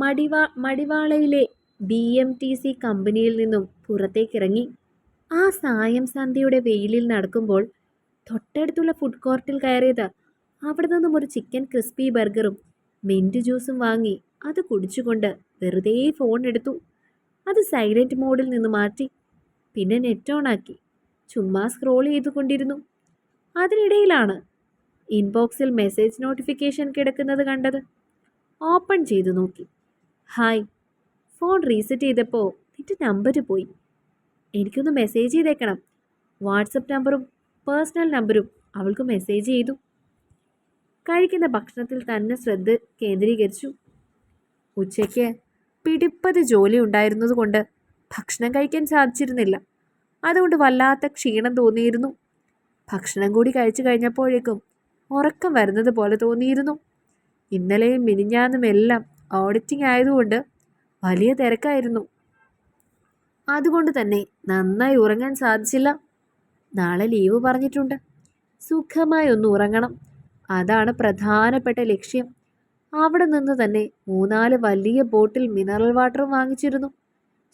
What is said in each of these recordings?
മടിവാ മടിവാളയിലെ B M T C കമ്പനിയിൽ നിന്നും പുറത്തേക്കിറങ്ങി ആ സായം സന്ധ്യയുടെ വെയിലിൽ നടക്കുമ്പോൾ തൊട്ടടുത്തുള്ള ഫുഡ് കോർട്ടിൽ കയറിയത് അവിടെ നിന്നും ഒരു ചിക്കൻ ക്രിസ്പി ബർഗറും മിന്റ് ജ്യൂസും വാങ്ങി അത് കുടിച്ചുകൊണ്ട് വെറുതെ ഫോൺ എടുത്തു. അത് സൈലന്റ് മോഡിൽ നിന്ന് മാറ്റി പിന്നെ നെറ്റ് ഓൺ ആക്കി ചുമ്മാ സ്ക്രോൾ ചെയ്തുകൊണ്ടിരുന്നു. അതിനിടയിലാണ് ഇൻബോക്സിൽ മെസ്സേജ് നോട്ടിഫിക്കേഷൻ കിടക്കുന്നത് കണ്ടത്. ഓപ്പൺ ചെയ്തു നോക്കി. ഹായ്. ഫോൺ റീസെറ്റ് ചെയ്തപ്പോൾ നിന്റെ നമ്പർ പോയി. എനിക്കൊന്ന് മെസ്സേജ് ചെയ്തേക്കണം. വാട്സപ്പ് നമ്പറും പേഴ്സണൽ നമ്പറും അവൾക്ക് മെസ്സേജ് ചെയ്തു. കഴിക്കുന്ന ഭക്ഷണത്തിൽ തന്നെ ശ്രദ്ധ കേന്ദ്രീകരിച്ചു. ഉച്ചയ്ക്ക് പിടിപ്പത് ജോലി ഉണ്ടായിരുന്നതുകൊണ്ട് ഭക്ഷണം കഴിക്കാൻ സാധിച്ചിരുന്നില്ല. അതുകൊണ്ട് വല്ലാത്ത ക്ഷീണം തോന്നിയിരുന്നു. ഭക്ഷണം കൂടി കഴിച്ചു കഴിഞ്ഞപ്പോഴേക്കും ഉറക്കം വരുന്നത് പോലെ തോന്നിയിരുന്നു. ഇന്നലെയും മിനിഞ്ഞാന്നുമെല്ലാം ഓഡിറ്റിംഗ് ആയതുകൊണ്ട് വലിയ തിരക്കായിരുന്നു. അതുകൊണ്ട് തന്നെ നന്നായി ഉറങ്ങാൻ സാധിച്ചില്ല. നാളെ ലീവ് പറഞ്ഞിട്ടുണ്ട്. സുഖമായി ഒന്ന് ഉറങ്ങണം. അതാണ് പ്രധാനപ്പെട്ട ലക്ഷ്യം. അവിടെ നിന്ന് തന്നെ മൂന്നാൽ വലിയ ബോട്ടിൽ മിനറൽ വാട്ടറും വാങ്ങിച്ചിരുന്നു.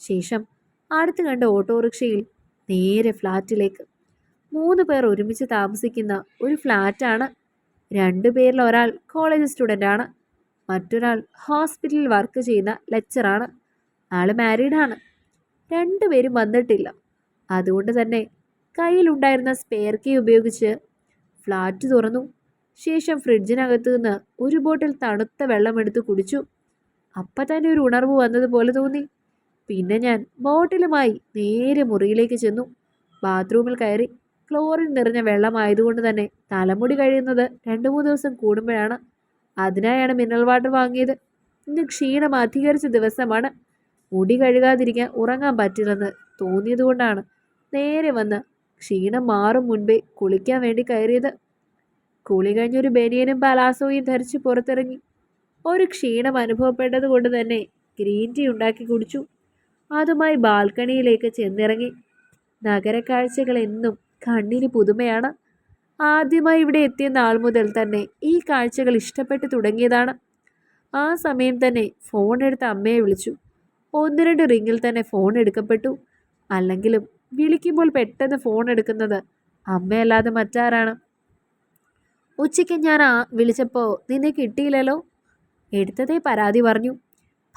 ശേഷം അടുത്ത് കണ്ട ഓട്ടോറിക്ഷയിൽ നേരെ ഫ്ലാറ്റിലേക്ക്. മൂന്ന് പേർ ഒരുമിച്ച് താമസിക്കുന്ന ഒരു ഫ്ലാറ്റാണ്. രണ്ടു പേരിൽ ഒരാൾ കോളേജ് സ്റ്റുഡന്റാണ് മറ്റൊരാൾ ഹോസ്പിറ്റലിൽ വർക്ക് ചെയ്യുന്ന ലെക്ചറാണ്. ആൾ മാരീഡാണ് രണ്ടുപേരും വന്നിട്ടില്ല. അതുകൊണ്ട് തന്നെ കയ്യിലുണ്ടായിരുന്ന സ്പെയർ കീ ഉപയോഗിച്ച് ഫ്ലാറ്റ് തുറന്നു. ശേഷം ഫ്രിഡ്ജിനകത്തു നിന്ന് ഒരു ബോട്ടിൽ തണുത്ത വെള്ളമെടുത്ത് കുടിച്ചു. അപ്പം തന്നെ ഒരു ഉണർവ് വന്നതുപോലെ തോന്നി. പിന്നെ ഞാൻ ബോട്ടിലുമായി നേരെ മുറിയിലേക്ക് ചെന്നു. ബാത്റൂമിൽ കയറി ക്ലോറിൻ നിറഞ്ഞ വെള്ളമായതുകൊണ്ട് തന്നെ തലമുടി കഴിയുന്നത് രണ്ട് മൂന്ന് ദിവസം കൂടുമ്പോഴാണ്. അതിനായാണ് മിനറൽ വാട്ടർ വാങ്ങിയത്. ഇന്ന് ക്ഷീണം അധികരിച്ച ദിവസമാണ്. മുടി കഴുകാതിരിക്കാൻ ഉറങ്ങാൻ പറ്റില്ലെന്ന് തോന്നിയതുകൊണ്ടാണ് നേരെ വന്ന് ക്ഷീണം മാറും മുൻപേ കുളിക്കാൻ വേണ്ടി കയറിയത്. കുളി കഴിഞ്ഞൊരു ബനിയനും പലാസോയും ധരിച്ച് പുറത്തിറങ്ങി. ഒരു ക്ഷീണം അനുഭവപ്പെട്ടത് കൊണ്ട് തന്നെ ഗ്രീൻ ടീ ഉണ്ടാക്കി കുടിച്ചു. അതുമായി ബാൽക്കണിയിലേക്ക് ചെന്നിറങ്ങി. നഗരക്കാഴ്ചകൾ എന്നും കണ്ണിന് പുതുമയാണ്. ആദ്യമായി ഇവിടെ എത്തിയ നാൾ മുതൽ തന്നെ ഈ കാഴ്ചകൾ ഇഷ്ടപ്പെട്ടു തുടങ്ങിയതാണ്. ആ സമയം തന്നെ ഫോൺ എടുത്ത് അമ്മയെ വിളിച്ചു. ഒന്ന് രണ്ട് റിങ്ങിൽ തന്നെ ഫോൺ എടുക്കപ്പെട്ടു. അല്ലെങ്കിലും വിളിക്കുമ്പോൾ പെട്ടെന്ന് ഫോൺ എടുക്കുന്നത് അമ്മയല്ലാതെ മറ്റാരാണ്? ഉച്ചയ്ക്ക് ഞാൻ ആ വിളിച്ചപ്പോൾ നിന്നെ കിട്ടിയില്ലല്ലോ? എടുത്തതേ പരാതി പറഞ്ഞു.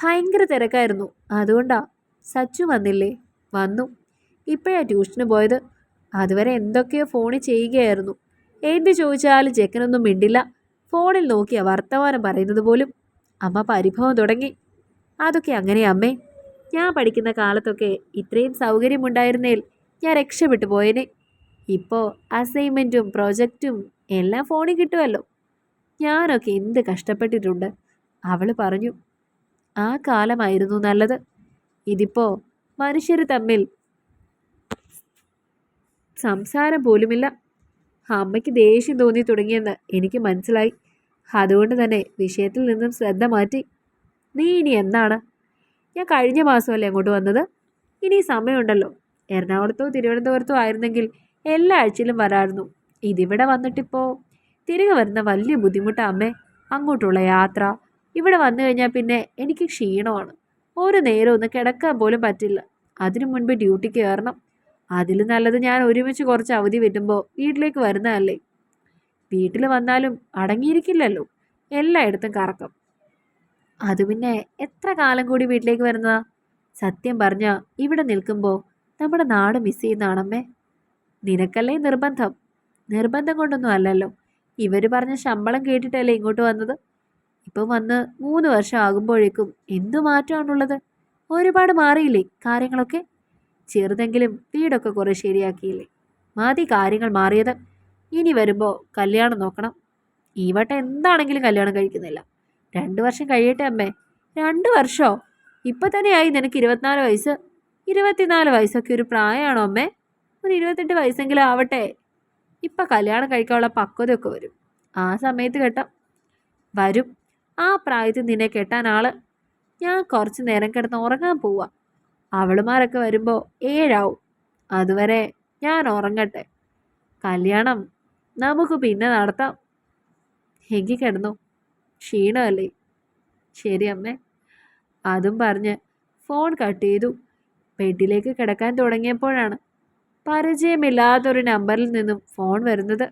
ഭയങ്കര തിരക്കായിരുന്നു. അതുകൊണ്ടാ സച്ചു വന്നില്ലേ? വന്നു. ഇപ്പോഴാണ് ട്യൂഷന് പോയത്. അതുവരെ എന്തൊക്കെയോ ഫോണിൽ ചെയ്യുകയായിരുന്നു. എന്ത് ചോദിച്ചാലും ചെക്കനൊന്നും മിണ്ടില്ല. ഫോണിൽ നോക്കിയ വർത്തമാനം പറയുന്നത് പോലും അമ്മ പരിഭവം തുടങ്ങി. അതൊക്കെ അങ്ങനെ അമ്മേ. ഞാൻ പഠിക്കുന്ന കാലത്തൊക്കെ ഇത്രയും സൗകര്യമുണ്ടായിരുന്നേൽ ഞാൻ രക്ഷപ്പെട്ടു പോയേനെ. ഇപ്പോൾ അസൈൻമെന്റും പ്രോജക്റ്റും എല്ലാം ഫോണിൽ കിട്ടുമല്ലോ ഞാനൊക്കെ എന്ത് കഷ്ടപ്പെട്ടിട്ടുണ്ട്. അവൾ പറഞ്ഞു ആ കാലമായിരുന്നു നല്ലത്. ഇതിപ്പോൾ മനുഷ്യർ തമ്മിൽ സംസാരം പോലുമില്ല. അമ്മയ്ക്ക് ദേഷ്യം തോന്നി തുടങ്ങിയെന്ന് എനിക്ക് മനസ്സിലായി. അതുകൊണ്ട് തന്നെ വിഷയത്തിൽ നിന്നും ശ്രദ്ധ മാറ്റി നീ ഇനി എന്നാണ് ഞാൻ കഴിഞ്ഞ മാസമല്ലേ അങ്ങോട്ട് വന്നത്? ഇനി സമയമുണ്ടല്ലോ. എറണാകുളത്തോ തിരുവനന്തപുരത്തോ ആയിരുന്നെങ്കിൽ എല്ലാ ആഴ്ചയിലും വരായിരുന്നു. ഇതിവിടെ വന്നിട്ടിപ്പോൾ തിരികെ വരുന്ന വലിയ ബുദ്ധിമുട്ടാണ് അമ്മേ. അങ്ങോട്ടുള്ള യാത്ര. ഇവിടെ വന്നു കഴിഞ്ഞാൽ പിന്നെ എനിക്ക് ക്ഷീണമാണ്. ഒരു നേരം ഒന്ന് കിടക്കാൻ പോലും പറ്റില്ല. അതിനു മുൻപ് ഡ്യൂട്ടിക്ക് കയറണം. അതിൽ നല്ലത് ഞാൻ ഒരുമിച്ച് കുറച്ച് അവധി വരുമ്പോൾ വീട്ടിലേക്ക് വരുന്നതല്ലേ. വീട്ടിൽ വന്നാലും അടങ്ങിയിരിക്കില്ലല്ലോ. എല്ലായിടത്തും കറക്കം. അത് പിന്നെ എത്ര കാലം കൂടി വീട്ടിലേക്ക് വരുന്നതാ? സത്യം പറഞ്ഞ ഇവിടെ നിൽക്കുമ്പോൾ നമ്മുടെ നാട് മിസ് ചെയ്യുന്നതാണമ്മേ. നിനക്കല്ലേ നിർബന്ധം? നിർബന്ധം കൊണ്ടൊന്നും അല്ലല്ലോ. ഇവർ പറഞ്ഞ ശമ്പളം കേട്ടിട്ടല്ലേ ഇങ്ങോട്ട് വന്നത്? ഇപ്പം വന്ന് മൂന്ന് വർഷം ആകുമ്പോഴേക്കും എന്തു മാറ്റമാണുള്ളത്? ഒരുപാട് മാറിയില്ലേ കാര്യങ്ങളൊക്കെ? ചെറുതെങ്കിലും വീടൊക്കെ കുറേ ശരിയാക്കിയില്ലേ? മതി കാര്യങ്ങൾ മാറിയത്. ഇനി വരുമ്പോൾ കല്യാണം നോക്കണം. ഈ വട്ടം എന്താണെങ്കിലും കല്യാണം കഴിക്കുന്നില്ല. രണ്ട് വർഷം കഴിയട്ടെ അമ്മേ. രണ്ട് വർഷമോ ഇപ്പം തന്നെയായി നിനക്ക് ഇരുപത്തിനാല് വയസ്സ്. ഇരുപത്തിനാല് വയസ്സൊക്കെ ഒരു പ്രായമാണോ അമ്മേ? ഒരു ഇരുപത്തെട്ട് വയസ്സെങ്കിലും ആവട്ടെ. ഇപ്പം കല്യാണം കഴിക്കാനുള്ള പക്വതയൊക്കെ വരും. ആ സമയത്ത് കെട്ടാം. വരും. ആ പ്രായത്തിൽ നിന്നെ കെട്ടാൻ ആൾ. ഞാൻ കുറച്ച് നേരം കിടന്ന് ഉറങ്ങാൻ പോവാ. അവളുമാരൊക്കെ വരുമ്പോൾ ഏഴാവും. അതുവരെ ഞാൻ ഉറങ്ങട്ടെ. കല്യാണം നമുക്ക് പിന്നെ നടത്താം. എങ്കിൽ കിടന്നു. ക്ഷീണമല്ലേ? ശരി അമ്മേ. അതും പറഞ്ഞ് ഫോൺ കട്ട് ചെയ്തു. ബെഡിലേക്ക് കിടക്കാൻ തുടങ്ങിയപ്പോഴാണ് പരിചയമില്ലാത്തൊരു നമ്പറിൽ നിന്നും ഫോൺ വരുന്നത്.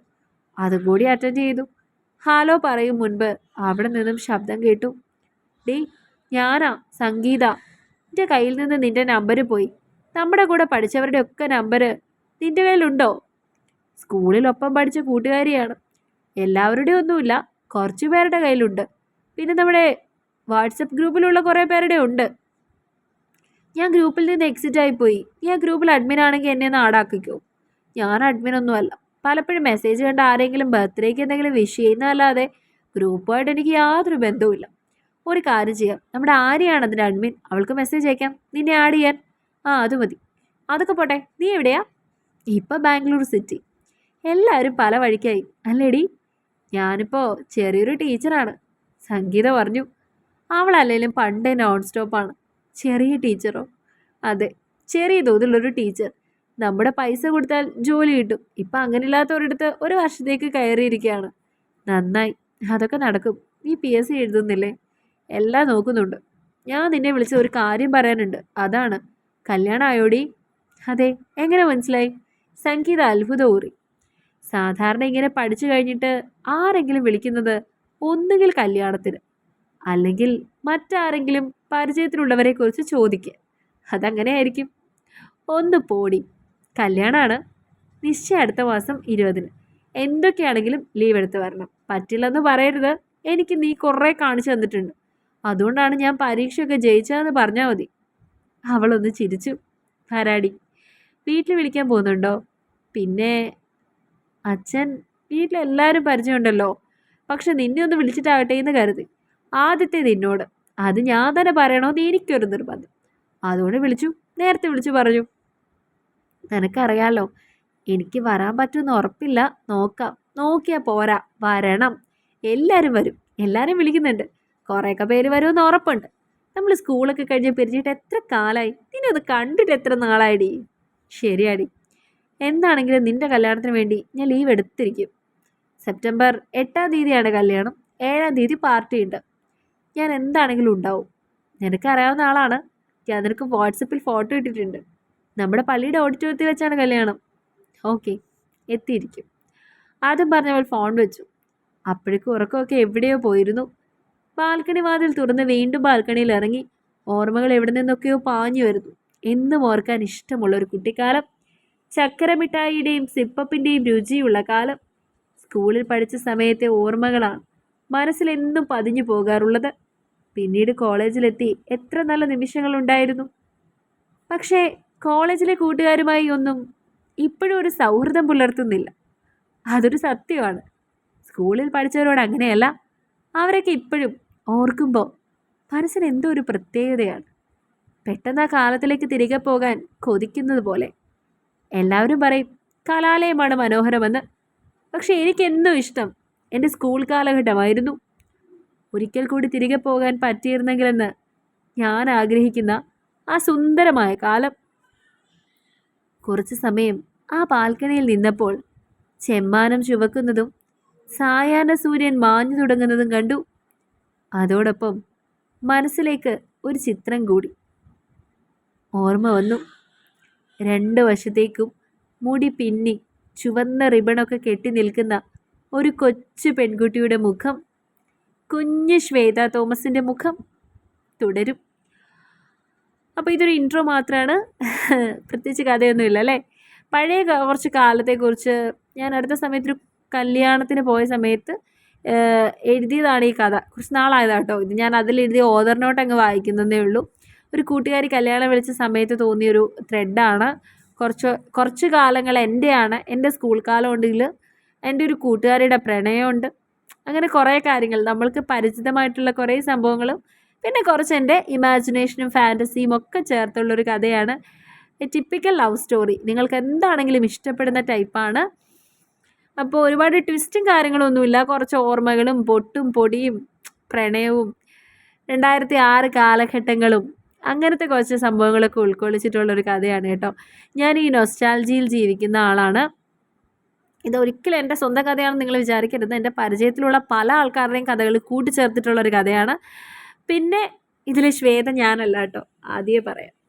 അതും കൂടി അറ്റൻഡ് ചെയ്തു. ഹാലോ പറയും മുൻപ് അവിടെ നിന്നും ശബ്ദം കേട്ടു. ഡേ ഞാനാ സംഗീത. എന്റെ കയ്യിൽ നിന്ന് നിന്റെ നമ്പർ പോയി. നമ്മുടെ കൂടെ പഠിച്ചവരുടെ ഒക്കെ നമ്പർ നിന്റെ കയ്യിലുണ്ടോ? സ്കൂളിൽ ഒപ്പം പഠിച്ച കൂട്ടുകാരിയാണ്. എല്ലാവരുടെയും ഒന്നുമില്ല കുറച്ച് പേരുടെ കയ്യിലുണ്ട്. പിന്നെ നമ്മുടെ വാട്സപ്പ് ഗ്രൂപ്പിലുള്ള കുറേ പേരുടെ ഉണ്ട്. ഞാൻ ഗ്രൂപ്പിൽ നിന്ന് എക്സിറ്റ് ആയിപ്പോയി നീ ആ ഗ്രൂപ്പിൽ അഡ്മിൻ ആണെങ്കിൽ എന്നെ ഒന്ന് ആടാക്കിക്കോ. ഞാൻ അഡ്മിൻ ഒന്നുമല്ല പലപ്പോഴും മെസ്സേജ് കണ്ട ആരെങ്കിലും ബർത്ത്ഡേക്ക് എന്തെങ്കിലും വിഷ് ചെയ്യുന്നതല്ലാതെ ഗ്രൂപ്പുമായിട്ട് എനിക്ക് യാതൊരു ബന്ധവുമില്ല. ഒരു കാര്യം ചെയ്യാം. നമ്മുടെ ആര്യാണ് അതിന്റെ അഡ്മിൻ അവൾക്ക് മെസ്സേജ് അയക്കാം. നിന്നെ ആഡ് ചെയ്യാൻ. ആ അത് മതി. അതൊക്കെ പോട്ടെ. നീ എവിടെയാ? ഇപ്പം ബാംഗ്ലൂർ സിറ്റി എല്ലാവരും പല വഴിക്കായി. അല്ലേടി ഞാനിപ്പോൾ ചെറിയൊരു ടീച്ചറാണ്. സംഗീത പറഞ്ഞു. അവളല്ലെങ്കിലും പണ്ട് നോൺ സ്റ്റോപ്പാണ് ചെറിയ ടീച്ചറോ? അതെ ചെറിയ തോതിലുള്ളൊരു ടീച്ചർ. നമ്മുടെ പൈസ കൊടുത്താൽ ജോലി കിട്ടും. ഇപ്പം അങ്ങനെയില്ലാത്തവരടുത്ത് ഒരു വർഷത്തേക്ക് കയറിയിരിക്കുകയാണ്. നന്നായി. അതൊക്കെ നടക്കും. നീ പി എസ് സി എഴുതുന്നില്ലേ? എല്ലാം നോക്കുന്നുണ്ട്. ഞാൻ നിന്നെ വിളിച്ച ഒരു കാര്യം പറയാനുണ്ട്. അതാണ്. കല്യാണം ആയോടി? അതെ. എങ്ങനെ മനസ്സിലായി? സംഗീത അത്ഭുതം ഊറി. സാധാരണ ഇങ്ങനെ പഠിച്ചു കഴിഞ്ഞിട്ട് ആരെങ്കിലും വിളിക്കുന്നത് ഒന്നുകിൽ കല്യാണത്തിന് അല്ലെങ്കിൽ മറ്റാരെങ്കിലും പരിചയത്തിലുള്ളവരെ കുറിച്ച് ചോദിക്കുക അതങ്ങനെ ആയിരിക്കും ഒന്ന് പോടി. കല്യാണമാണ് നിശ്ചയം അടുത്ത മാസം ഇരുപതിന്. എന്തൊക്കെയാണെങ്കിലും ലീവ് എടുത്ത് വരണം. പറ്റില്ലെന്ന് പറയരുത്. എനിക്ക് നീ കുറേ കാണിച്ചു തന്നിട്ടുണ്ട്. അതുകൊണ്ടാണ് ഞാൻ പരീക്ഷയൊക്കെ ജയിച്ചതെന്ന് പറഞ്ഞാൽ മതി. അവളൊന്ന് ചിരിച്ചു. ആരാടി? വീട്ടിൽ വിളിക്കാൻ പോകുന്നുണ്ടോ? പിന്നെ അച്ഛൻ വീട്ടിലെല്ലാവരും പരിചയമുണ്ടല്ലോ. പക്ഷെ നിന്നെ ഒന്ന് വിളിച്ചിട്ടാകട്ടെ എന്ന് കരുതി. ആദ്യത്തെ നിന്നോട്. അത് ഞാൻ തന്നെ പറയണമെന്ന് എനിക്കൊരു നിർബന്ധം. അതുകൊണ്ട് വിളിച്ചു. നേരത്തെ വിളിച്ചു പറഞ്ഞു. നിനക്കറിയാലോ എനിക്ക് വരാൻ പറ്റുമെന്ന് ഉറപ്പില്ല. നോക്കാം. നോക്കിയാൽ പോരാ. വരണം. എല്ലാവരും വരും. എല്ലാവരും വിളിക്കുന്നുണ്ട്. കുറേയൊക്കെ പേര് വരുമെന്ന് ഉറപ്പുണ്ട്. നമ്മൾ സ്കൂളൊക്കെ കഴിഞ്ഞ് പിരിഞ്ഞിട്ട് എത്ര കാലമായി നിന്നെ അത് കണ്ടിട്ട് എത്ര നാളായിടി? ശരിയാടി. എന്താണെങ്കിലും നിന്റെ കല്യാണത്തിന് വേണ്ടി ഞാൻ ലീവ് എടുത്തിരിക്കും. സെപ്റ്റംബർ എട്ടാം തീയതിയാണ് കല്യാണം. ഏഴാം തീയതി പാർട്ടി ഉണ്ട്. ഞാൻ എന്താണെങ്കിലും ഉണ്ടാവും. നിനക്ക് അറിയാവുന്ന ആളാണ്. ഞാൻ നിനക്ക് വാട്സപ്പിൽ ഫോട്ടോ ഇട്ടിട്ടുണ്ട്. നമ്മുടെ പള്ളിയുടെ ഓഡിറ്റോറിയത്തിൽ വെച്ചാണ് കല്യാണം. ഓക്കെ എത്തിയിരിക്കും. ആദ്യം പറഞ്ഞവൾ ഫോൺ വെച്ചു. അപ്പോഴേക്കും ഉറക്കമൊക്കെ എവിടെയോ പോയിരുന്നു. ബാൽക്കണി വാതിൽ തുറന്ന് വീണ്ടും ബാൽക്കണിയിൽ ഇറങ്ങി. ഓർമ്മകൾ എവിടെ നിന്നൊക്കെയോ പാഞ്ഞു വരുന്നു. എന്നും ഓർക്കാൻ ഇഷ്ടമുള്ള ഒരു കുട്ടിക്കാലം. ചക്കരമിഠായിയുടെയും സിപ്പപ്പിന്റെയും രുചിയുള്ള കാലം. സ്കൂളിൽ പഠിച്ച സമയത്തെ ഓർമ്മകളാണ് മനസ്സിൽ എന്നും പതിഞ്ഞു പോകാറുള്ളത്. പിന്നീട് കോളേജിലെത്തി എത്ര നല്ല നിമിഷങ്ങളുണ്ടായിരുന്നു. പക്ഷേ കോളേജിലെ കൂട്ടുകാരുമായി ഒന്നും ഇപ്പോഴും ഒരു സൗഹൃദം പുലർത്തുന്നില്ല. അതൊരു സത്യമാണ്. സ്കൂളിൽ പഠിച്ചവരോട് അങ്ങനെയല്ല. അവരൊക്കെ ഇപ്പോഴും ഓർക്കുമ്പോൾ മനസ്സിന് എന്തോ ഒരു പ്രത്യേകതയാണ്. പെട്ടെന്ന് ആ കാലത്തിലേക്ക് തിരികെ പോകാൻ കൊതിക്കുന്നത് പോലെ. എല്ലാവരും പറയും കലാലയമാണ് മനോഹരമെന്ന്. പക്ഷേ എനിക്കെന്നും ഇഷ്ടം. എന്റെ സ്കൂൾ കാലഘട്ടമായിരുന്നു. ഒരിക്കൽ കൂടി തിരികെ പോകാൻ പറ്റിയിരുന്നെങ്കിലെന്ന് ഞാൻ ആഗ്രഹിക്കുന്ന ആ സുന്ദരമായ കാലം. കുറച്ച് സമയം ആ ബാൽക്കണിയിൽ നിന്നപ്പോൾ ചെമ്മാനം ചുവക്കുന്നതും സായാഹ്ന സൂര്യൻ മാഞ്ഞു തുടങ്ങുന്നതും കണ്ടു. അതോടൊപ്പം മനസ്സിലേക്ക് ഒരു ചിത്രം കൂടി. ഓർമ്മ വന്നു. രണ്ട് വശത്തേക്കും മുടി പിന്നി ചുവന്ന റിബണൊക്കെ കെട്ടി നിൽക്കുന്ന ഒരു കൊച്ചു പെൺകുട്ടിയുടെ മുഖം. കുഞ്ഞ് ശ്വേത തോമസിന്റെ മുഖം തുടരും. അപ്പോൾ ഇതൊരു ഇൻട്രോ മാത്രമാണ് പ്രത്യേകിച്ച് കഥയൊന്നുമില്ല അല്ലേ? പഴയ കുറച്ച് കാലത്തെക്കുറിച്ച് ഞാൻ അടുത്ത സമയത്തൊരു കല്യാണത്തിന് പോയ സമയത്ത് എഴുതിയതാണ് ഈ കഥ. കുറച്ച് നാളായതാട്ടോ ഇത്. ഞാൻ അതിൽ എഴുതിയ ഓദർ നോട്ട് അങ്ങ് വായിക്കുന്നതേ ഉള്ളൂ. ഒരു കൂട്ടുകാരി കല്യാണം വിളിച്ച സമയത്ത് തോന്നിയൊരു ത്രെഡാണ് കുറച്ച് കുറച്ച് കാലങ്ങൾ എന്റെയാണ് എന്റെ സ്കൂൾ കാലം ഉണ്ടെങ്കിൽ എന്റെ ഒരു കൂട്ടുകാരിയുടെ പ്രണയമുണ്ട്. അങ്ങനെ കുറേ കാര്യങ്ങൾ. നമ്മൾക്ക് പരിചിതമായിട്ടുള്ള കുറേ സംഭവങ്ങളും പിന്നെ കുറച്ച് എന്റെ ഇമാജിനേഷനും ഫാന്റസിയും ഒക്കെ ചേർത്തുള്ളൊരു കഥയാണ്. ടിപ്പിക്കൽ ലവ് സ്റ്റോറി നിങ്ങൾക്ക് എന്താണെങ്കിലും ഇഷ്ടപ്പെടുന്ന ടൈപ്പാണ് അപ്പോൾ ഒരുപാട് ട്വിസ്റ്റും കാര്യങ്ങളൊന്നുമില്ല. കുറച്ച് ഓർമ്മകളും പൊട്ടും പൊടിയും പ്രണയവും രണ്ടായിരത്തി ആറ് കാലഘട്ടങ്ങളും അങ്ങനത്തെ കുറച്ച് സംഭവങ്ങളൊക്കെ ഉൾക്കൊള്ളിച്ചിട്ടുള്ളൊരു കഥയാണ് കേട്ടോ. ഞാൻ ഈ നൊസ്റ്റാൾജിയിൽ ജീവിക്കുന്ന ആളാണ്. ഇത് ഒരിക്കലും എന്റെ സ്വന്തം കഥയാണെന്ന് നിങ്ങൾ വിചാരിക്കരുത്. എന്റെ പരിചയത്തിലുള്ള പല ആൾക്കാരുടെയും കഥകൾ കൂട്ടിച്ചേർത്തിട്ടുള്ളൊരു കഥയാണ്. പിന്നെ ഇതിലെ ശ്വേത ഞാനല്ല കേട്ടോ. ആദ്യമേ പറയാം.